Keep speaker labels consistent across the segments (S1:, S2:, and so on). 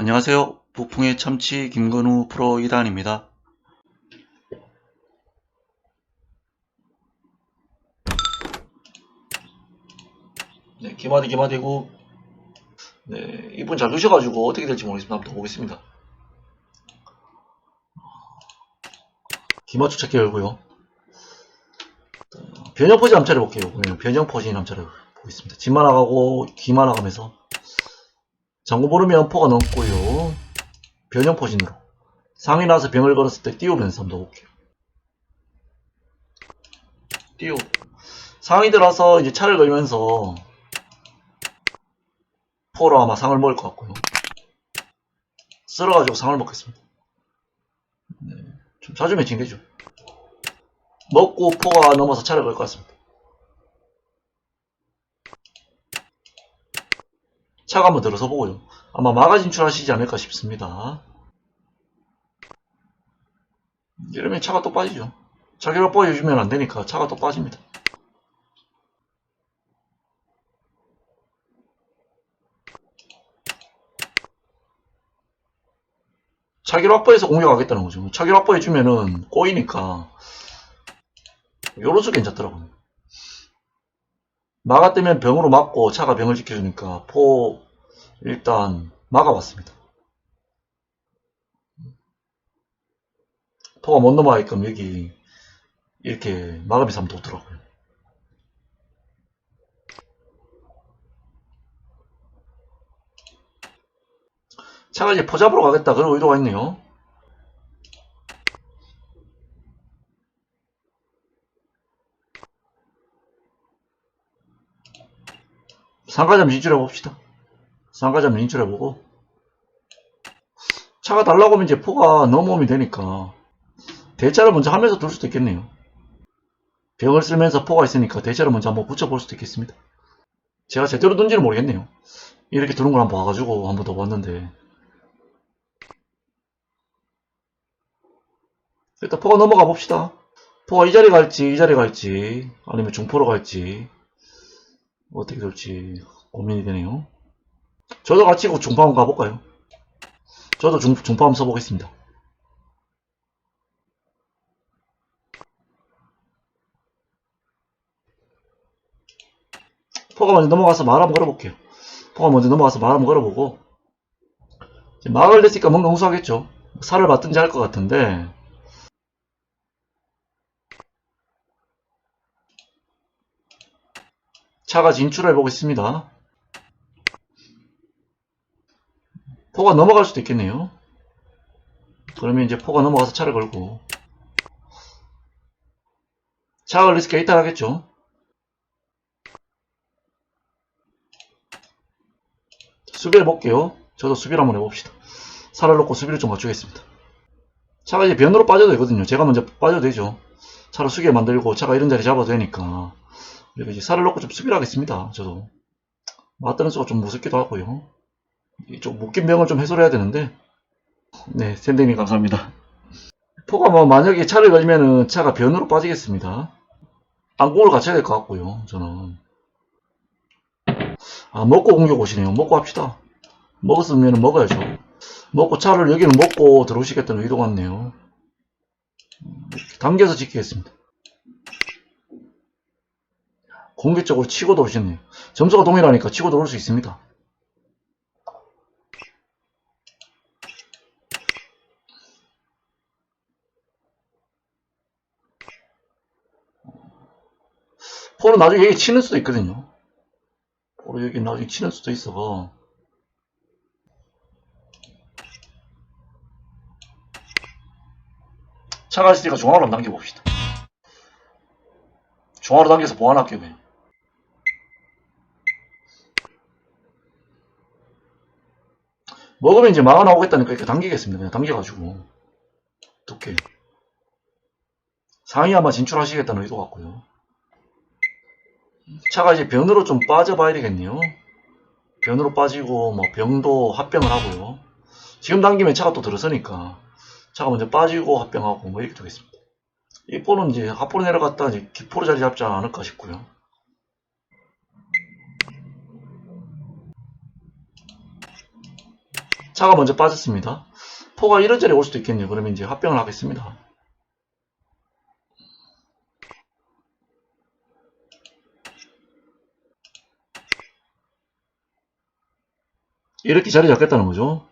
S1: 안녕하세요. 부풍의 참치 김건우 프로 2단입니다. 네, 기마디 기마디고 네, 이분 잘 두셔가지고 어떻게 될지 모르겠습니다. 한번 더 보겠습니다. 기마 추측기 열고요. 변형 포지 남차를 볼게요. 변형 포지 남차를 보겠습니다. 집만 나가고 기만 나가면서 장고 보르면 포가 넘고요. 변형 포진으로. 상이 나서 병을 걸었을 때 띄우면서 한번 볼게요. 띄우. 상이 들어서 이제 차를 걸면서 포로 아마 상을 먹을 것 같고요. 쓸어가지고 상을 먹겠습니다. 네, 좀 자주 매칭되죠. 먹고 포가 넘어서 차를 걸 것 같습니다. 차가 한번 들어서 보고요. 아마 마가 진출하시지 않을까 싶습니다. 이러면 차가 또 빠지죠. 자기가 보여주면 안 되니까 차가 또 빠집니다. 차기로 확보해서 공격하겠다는 거죠. 차기로 확보해주면은 꼬이니까 요로서 괜찮더라고요. 뜨면 병으로 맞고 차가 병을 지켜주니까 포 일단 막아봤습니다. 포가 못 넘어가게끔 여기 이렇게 막으면서 한번 뒀더라고요. 차가 이제 포 잡으러 가겠다 그런 의도가 있네요. 상가점 진출해 봅시다. 상가점 진출해 보고 차가 달라고 하면 이제 포가 넘어오면 되니까 대차를 먼저 하면서 둘 수도 있겠네요. 벽을 쓸면서 포가 있으니까 대차를 먼저 한번 붙여볼 수도 있겠습니다. 제가 제대로 둔지는 모르겠네요. 이렇게 두는 걸 한번 봐가지고 한번 더 봤는데 일단 포가 넘어가 봅시다. 포가 이 자리 갈지 이 자리 갈지 아니면 중포로 갈지 어떻게 될지 고민이 되네요. 저도 같이 그 중파 한번 가볼까요? 저도 중, 중파 한번 써보겠습니다. 포가 먼저 넘어가서 말 한번 걸어볼게요. 포가 먼저 넘어가서 말 한번 걸어보고 이제 막을 냈으니까 뭔가 우수하겠죠. 살을 받든지 할 것 같은데 차가 진출해 보겠습니다. 포가 넘어갈 수도 있겠네요. 그러면 이제 포가 넘어가서 차를 걸고 차가 걸리스가 이탈하겠죠. 수비를 볼게요. 저도 수비를 한번 해봅시다. 살을 놓고 수비를 좀 맞추겠습니다. 차가 이제 변으로 빠져도 되거든요. 제가 먼저 빠져도 되죠. 차를 수게 만들고 차가 이런 자리 잡아도 되니까 그리고 이제 살을 놓고 좀 수비를 하겠습니다. 저도. 맞다는 수가 좀 무섭기도 하고요. 이쪽 묶인 병을 좀 해소를 해야 되는데. 네, 샌드님 감사합니다. 포가 뭐 만약에 차를 걸면은 차가 변으로 빠지겠습니다. 안공을 갖춰야 될 것 같고요. 저는. 아, 먹고 공격 오시네요. 먹고 합시다. 먹었으면 먹어야죠. 먹고 차를 여기는 먹고 들어오시겠다는 의도 같네요. 당겨서 지키겠습니다. 공격적으로 치고 들어오셨네요. 점수가 동일하니까 치고 들어올 수 있습니다. 포로 나중에 여기 치는 수도 있거든요. 포로 여기 나중에 치는 수도 있어. 차가 있으니까 중앙으로 한번 당겨봅시다. 중앙으로 당겨서 보완할게요. 그냥. 먹으면 이제 마가 나오겠다니까 이렇게 당기겠습니다. 그냥 당겨가지고. 두께. 상위 아마 진출하시겠다는 의도 같고요. 차가 이제 변으로 좀 빠져봐야 되겠네요. 변으로 빠지고, 뭐, 병도 합병을 하고요. 지금 당기면 차가 또 들어서니까, 차가 먼저 빠지고 합병하고, 뭐, 이렇게 되겠습니다. 이 포는 이제 하포로 내려갔다 이제 기포로 자리 잡지 않을까 싶고요. 차가 먼저 빠졌습니다. 포가 이런 자리에 올 수도 있겠네요. 그러면 이제 합병을 하겠습니다. 이렇게 자리 잡겠다는 거죠.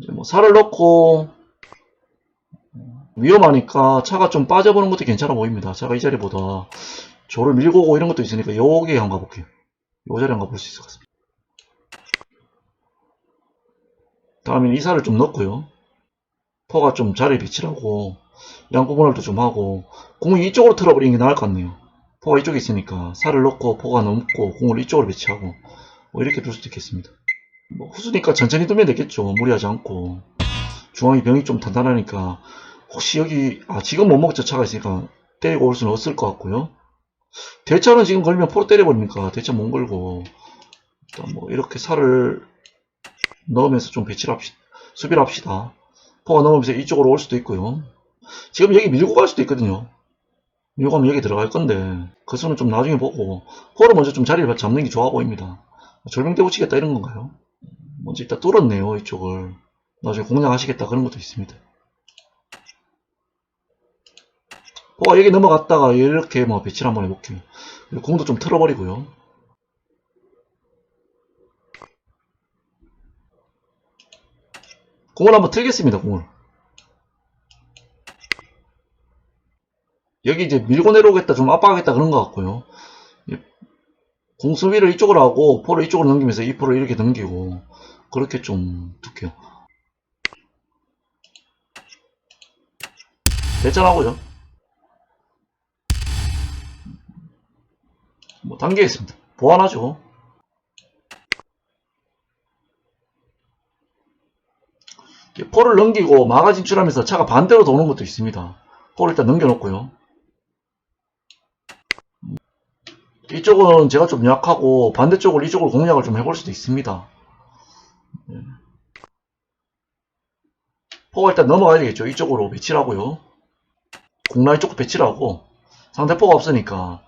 S1: 이제 뭐 살을 넣고 위험하니까 차가 좀 빠져보는 것도 괜찮아 보입니다. 차가 이 자리보다 조를 밀고 오고 이런 것도 있으니까 여기 한번 가볼게요. 요 자리 한번 볼 수 있을 것 같습니다. 다음에 이 살을 좀 넣고요. 포가 좀 자리 배치하고 양구 분할도 좀 하고 공을 이쪽으로 틀어버리는 게 나을 것 같네요. 포가 이쪽에 있으니까 살을 넣고 포가 넘고 공을 이쪽으로 배치하고 뭐 이렇게 둘 수도 있겠습니다. 뭐 후수니까 천천히 두면 되겠죠. 무리하지 않고 중앙이 병이 좀 단단하니까 혹시 여기 아 지금 못 먹죠 차가 있으니까 때리고 올 수는 없을 것 같고요. 대차는 지금 걸면 포로 때려버리니까 대차 못 걸고 일단 뭐 이렇게 살을 넣으면서 좀 배치를 합시다. 수비를 합시다. 포가 넘으면서 이쪽으로 올 수도 있고요. 지금 여기 밀고 갈 수도 있거든요. 밀고 가면 여기 들어갈 건데 그 수는 좀 나중에 보고 포를 먼저 좀 자리를 잡는 게 좋아 보입니다. 절명대 붙이겠다 이런 건가요? 먼저 일단 뚫었네요 이쪽을 나중에 공략하시겠다 그런 것도 있습니다. 포가 여기 넘어갔다가 이렇게 뭐 배치를 한번 해볼게요. 공도 좀 틀어버리고요. 공을 한번 틀겠습니다, 공을. 여기 이제 밀고 내려오겠다, 좀 압박하겠다 그런 것 같고요. 이 공수비를 이쪽으로 하고, 포를 이쪽으로 넘기면서 이 포를 이렇게 넘기고, 그렇게 좀 둘게요. 대전하고요. 뭐, 단계했습니다. 보완하죠. 이렇게 포를 넘기고 마가 진출하면서 차가 반대로 도는 것도 있습니다. 포를 일단 넘겨놓고요. 이쪽은 제가 좀 약하고 반대쪽을 이쪽으로 공략을 좀 해볼 수도 있습니다. 예. 포가 일단 넘어가야 되겠죠. 이쪽으로 배치를 하고요. 공라인 쪽 배치를 하고 상대 포가 없으니까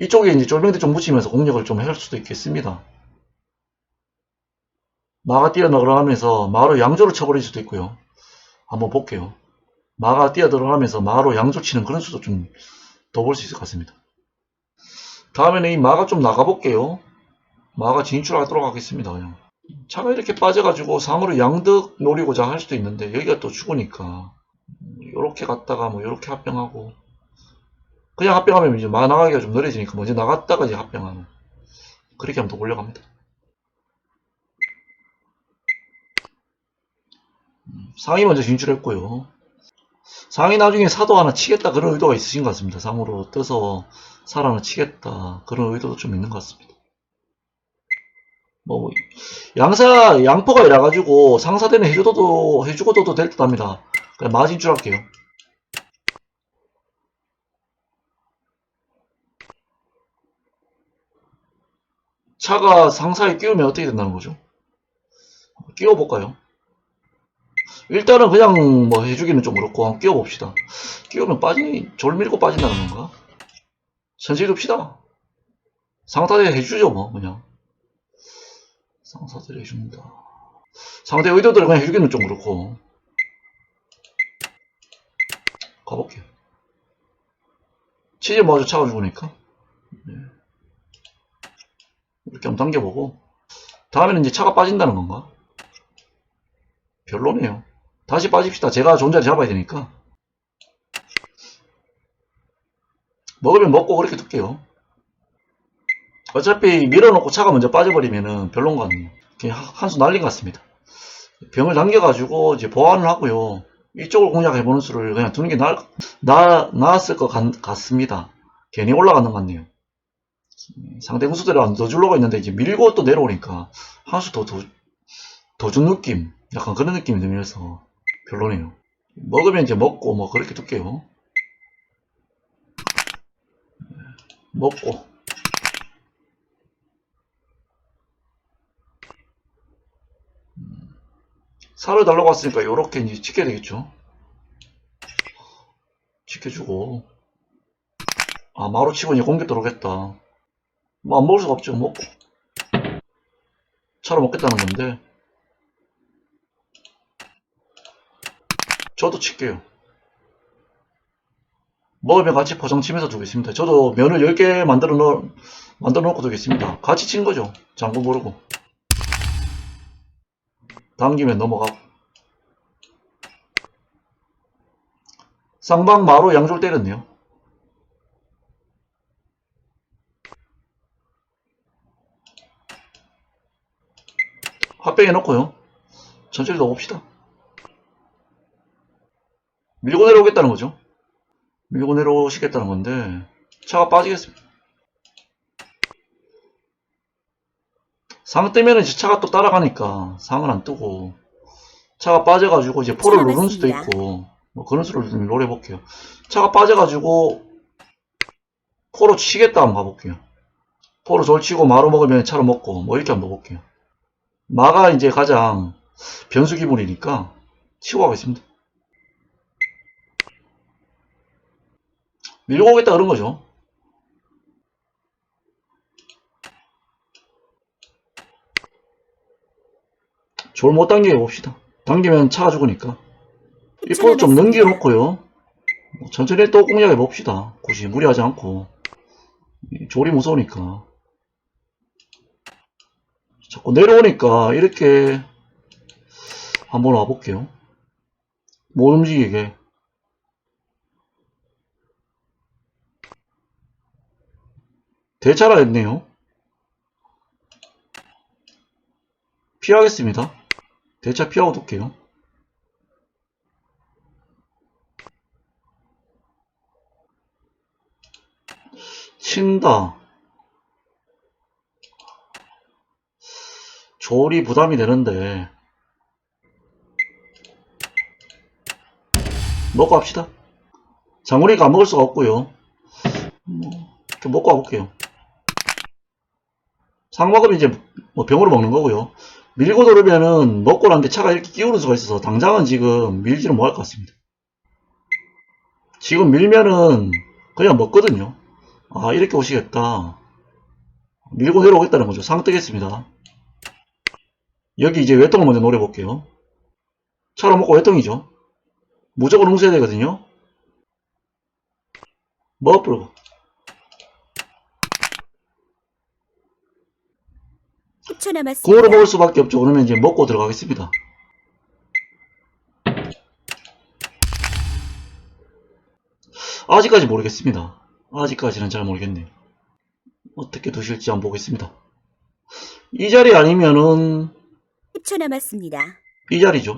S1: 이쪽에 이제 쫄병대 좀 붙이면서 공략을 좀할 수도 있겠습니다. 마가 뛰어들어가면서 마로 양조를 쳐버릴 수도 있고요. 한번 볼게요. 마가 뛰어들어가면서 마로 양조 치는 그런 수도 좀 더 볼 수 있을 것 같습니다. 다음에는 이 마가 좀 나가볼게요. 마가 진출하도록 하겠습니다. 그냥. 차가 이렇게 빠져가지고 상으로 양득 노리고자 할 수도 있는데 여기가 또 죽으니까 이렇게 갔다가 뭐 이렇게 합병하고 그냥 합병하면 이제 마 나가기가 좀 느려지니까 먼저 나갔다가 이제 합병하는 그렇게 하면 더 올려갑니다. 상이 먼저 진출했고요. 상이 나중에 사도 하나 치겠다 그런 의도가 있으신 것 같습니다. 상으로 떠서 살 하나 치겠다 그런 의도도 좀 있는 것 같습니다. 뭐 양사 양포가 이래가지고 상사대는 해주고도 해주고도 될 듯합니다. 그냥 마 진출할게요. 차가 상사에 끼우면 어떻게 된다는 거죠? 끼워볼까요? 일단은 그냥 뭐 해주기는 좀 그렇고 한번 끼워봅시다. 끼우면 빠지, 졸 밀고 빠진다는 건가? 천천히 둡시다. 상사대 해주죠 뭐 그냥. 상사대 해준다. 상대 의도대로 그냥 해주기는 좀 그렇고. 가볼게요. 치즈 먼저 차가 죽으니까. 네. 이렇게 한번 당겨보고. 다음에는 이제 차가 빠진다는 건가? 별로네요. 다시 빠집시다. 제가 존재를 잡아야 되니까. 먹으면 먹고 그렇게 둘게요. 어차피 밀어놓고 차가 먼저 빠져버리면은 별론 것 같네요. 그냥 한수 날린 것 같습니다. 병을 당겨가지고 이제 보완을 하고요. 이쪽을 공략해보는 수를 그냥 두는 게 나을, 나, 나았을 것 같, 같습니다. 괜히 올라가는 것 같네요. 상대 군수대로 더 줄려고 했는데 이제 밀고 또 내려오니까 한 수 더, 더, 더 준 느낌. 약간 그런 느낌이 들면서 별로네요. 먹으면 이제 먹고 뭐 그렇게 둘게요. 먹고 음, 살을 달라고 왔으니까 요렇게 이제 지켜야 되겠죠. 지켜주고 아 마루 치고 이제 공격 들어오겠다. 뭐 안 먹을 수가 없죠. 먹고 차로 먹겠다는 건데 저도 칠게요. 먹으면 같이 포장 치면서 두겠습니다. 저도 면을 10개 만들어 놓, 만들어 놓고 두겠습니다. 같이 친 거죠. 장구 모르고. 당기면 넘어가고. 쌍방 마로 양줄 때렸네요. 핫백에 넣고요. 천천히 넣어봅시다. 밀고 내려오겠다는 거죠. 밀고 내려오시겠다는 건데 차가 빠지겠습니다. 상 뜨면은 이제 차가 또 따라가니까 상은 안 뜨고 차가 빠져가지고 이제 포를 누를 수도. 있고 뭐 그런 수를 좀 노려볼게요. 차가 빠져가지고 포로 치겠다 한번 가볼게요. 포로 절치고 마로 먹으면 차로 먹고 뭐 이렇게 한번 먹을게요. 마가 이제 가장 변수 기분이니까 치고 가겠습니다. 밀고 오겠다 그런 거죠. 졸 못 당기게 봅시다. 당기면 차가 죽으니까. 이 포를 좀 넘겨놓고요. 뭐 천천히 또 공략해 봅시다. 굳이 무리하지 않고. 이 졸이 무서우니까. 자꾸 내려오니까 이렇게 한번 와볼게요. 못 움직이게. 대차라 했네요. 피하겠습니다. 대차 피하고 둘게요. 친다. 조리 부담이 되는데 먹고 합시다. 장훈이가 안 먹을 수가 없고요. 뭐, 먹고 와볼게요. 상 먹으면 이제 뭐 병으로 먹는 거고요. 밀고 돌으면은 먹고 난데 차가 이렇게 끼우는 수가 있어서 당장은 지금 밀지는 못할 것 같습니다. 지금 밀면은 그냥 먹거든요. 아 이렇게 오시겠다. 밀고 내려오겠다는 거죠. 상 뜨겠습니다. 여기 이제 외통을 먼저 노려볼게요. 차로 먹고 외통이죠. 무조건 웅서야 되거든요. 먹어버리고.
S2: 10초 남았습니다.
S1: 공으로 먹을 수밖에 없죠. 그러면 이제 먹고 들어가겠습니다. 아직까지 모르겠습니다. 아직까지는 잘 모르겠네요. 어떻게 두실지 한번 보겠습니다. 이 자리 아니면은
S2: 10초 남았습니다.
S1: 이 자리죠.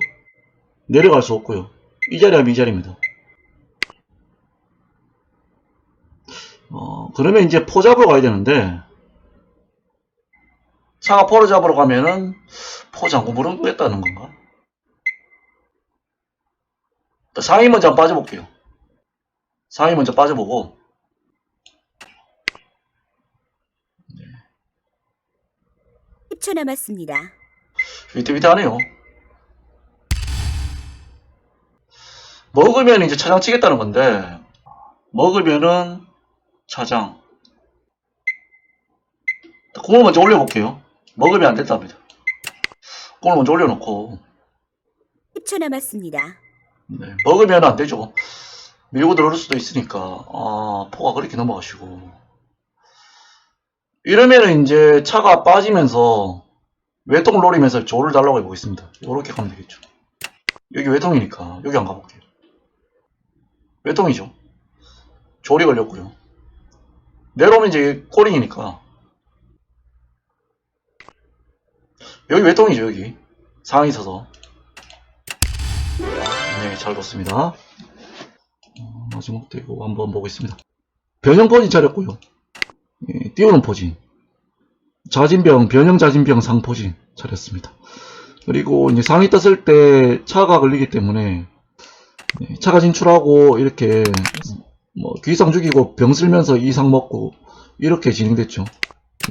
S1: 내려갈 수 없고요. 이 자리 하면 이 자리입니다. 어, 그러면 이제 포 잡으러 가야 되는데 차가 포를 잡으러 가면은 포 잠고 물어보겠다는 건가? 또 상위 먼저 빠져볼게요. 상위 먼저 빠져보고
S2: 네. 10초 남았습니다.
S1: 위태위태하네요. 먹으면 이제 차장 치겠다는 건데 먹으면은 차장 공을 먼저 올려볼게요. 먹으면 안 된답니다. 공을 먼저 올려놓고
S2: 10초 남았습니다.
S1: 네, 먹으면 안 되죠. 밀고 들어올 수도 있으니까 아 포가 그렇게 넘어가시고 이러면은 이제 차가 빠지면서 외통을 노리면서 조를 달라고 해보겠습니다. 이렇게 가면 되겠죠. 여기 외통이니까 여기 안 가볼게요. 외통이죠. 조리 걸렸고요. 내려오면 이제 꼬링이니까 여기 외통이죠 여기 상황이 있어서 네, 잘 뒀습니다. 어, 마지막 대고 한번 보겠습니다. 변형 포진 차렸고요. 예, 띄우는 포진. 자진병, 변형 자진병 상 포진 차렸습니다. 그리고 이제 상이 떴을 때 차가 걸리기 때문에 예, 차가 진출하고 이렇게 뭐 귀상 죽이고 병 쓸면서 이상 먹고 이렇게 진행됐죠.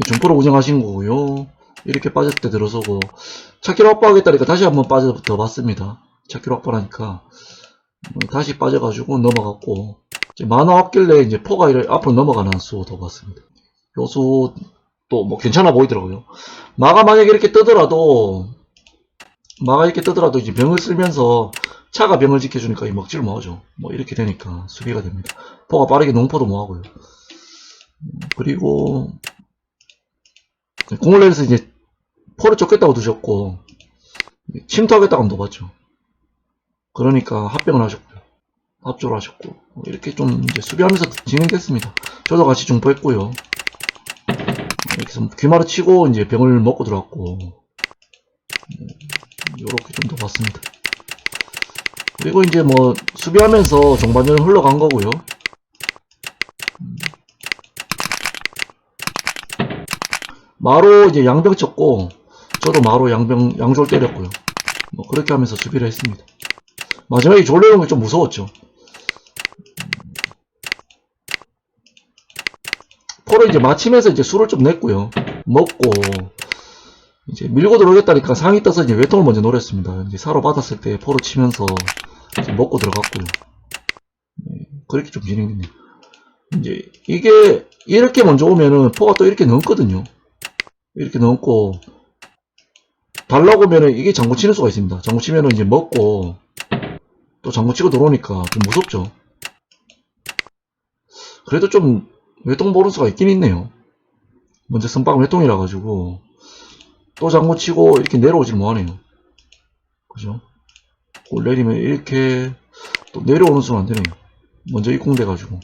S1: 점포로 운영하신 거고요. 이렇게 빠졌을 때 들어서고 차키로 확보하겠다니까 다시 한번 빠져 더 봤습니다. 차키로 확보하니까 뭐 다시 빠져가지고 넘어갔고 이제 만화 없길래 이제 포가 이래 앞으로 넘어가는 수더 봤습니다. 요수 또 뭐 괜찮아 보이더라고요. 마가 만약에 이렇게 뜨더라도 마가 이렇게 뜨더라도 이제 병을 쓸면서 차가 병을 지켜주니까 이 먹지를 못하죠. 뭐 이렇게 되니까 수비가 됩니다. 포가 빠르게 농포도 못하고요. 음, 그리고 공을 내려서 이제 포를 쫓겠다고 두셨고 침투하겠다고 놓봤죠. 그러니까 합병을 하셨고요. 합조를 하셨고 뭐 이렇게 좀 이제 수비하면서 진행됐습니다. 저도 같이 중포했고요. 이렇게 해서 귀마를 치고 이제 병을 먹고 들어왔고 이렇게 좀 더 봤습니다. 그리고 이제 뭐 수비하면서 종반전 흘러간 거고요. 마로 이제 양병 쳤고 저도 마로 양병 양졸 때렸고요. 뭐 그렇게 하면서 수비를 했습니다. 마지막에 졸 내는 게 좀 무서웠죠. 포를 이제 마치면서 이제 술을 좀 냈고요. 먹고 이제 밀고 들어오겠다니까 상이 떠서 이제 외통을 먼저 노렸습니다. 이제 사로 받았을 때 포를 치면서 먹고 들어갔고요. 네, 그렇게 좀 진행됐네요. 이제 이게 이렇게 먼저 오면은 포가 또 이렇게 넘거든요. 이렇게 넘고 달라고 하면은 이게 장구 치는 수가 있습니다. 장구 치면은 이제 먹고 또 장구 치고 들어오니까 좀 무섭죠. 그래도 좀 외통 보는 수가 있긴 있네요. 먼저 선빵 외통이라 가지고 또 장구 치고 이렇게 내려오질 못하네요. 그죠? 골 내리면 이렇게 또 내려오는 수는 안 되네요. 먼저 입공돼 가지고.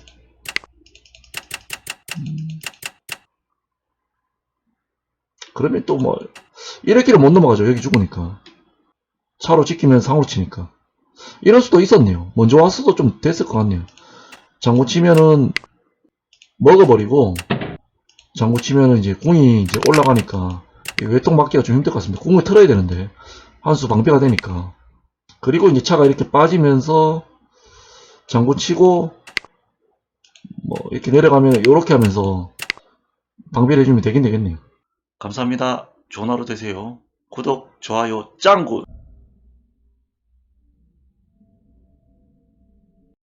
S1: 그러면 또 뭐 이렇게를 못 넘어가죠. 여기 죽으니까. 차로 지키면 상으로 치니까. 이럴 수도 있었네요. 먼저 왔어도 좀 됐을 것 같네요. 장구 치면은 먹어버리고 장구 치면은 이제 궁이 이제 올라가니까 이 외통 막기가 좀 힘들 것 같습니다. 궁을 틀어야 되는데 한 수 방패가 되니까 그리고 이제 차가 이렇게 빠지면서 장구 치고 뭐 이렇게 내려가면 이렇게 하면서 방패를 해주면 되긴 되겠네요. 감사합니다. 좋은 하루 되세요. 구독, 좋아요, 짱구!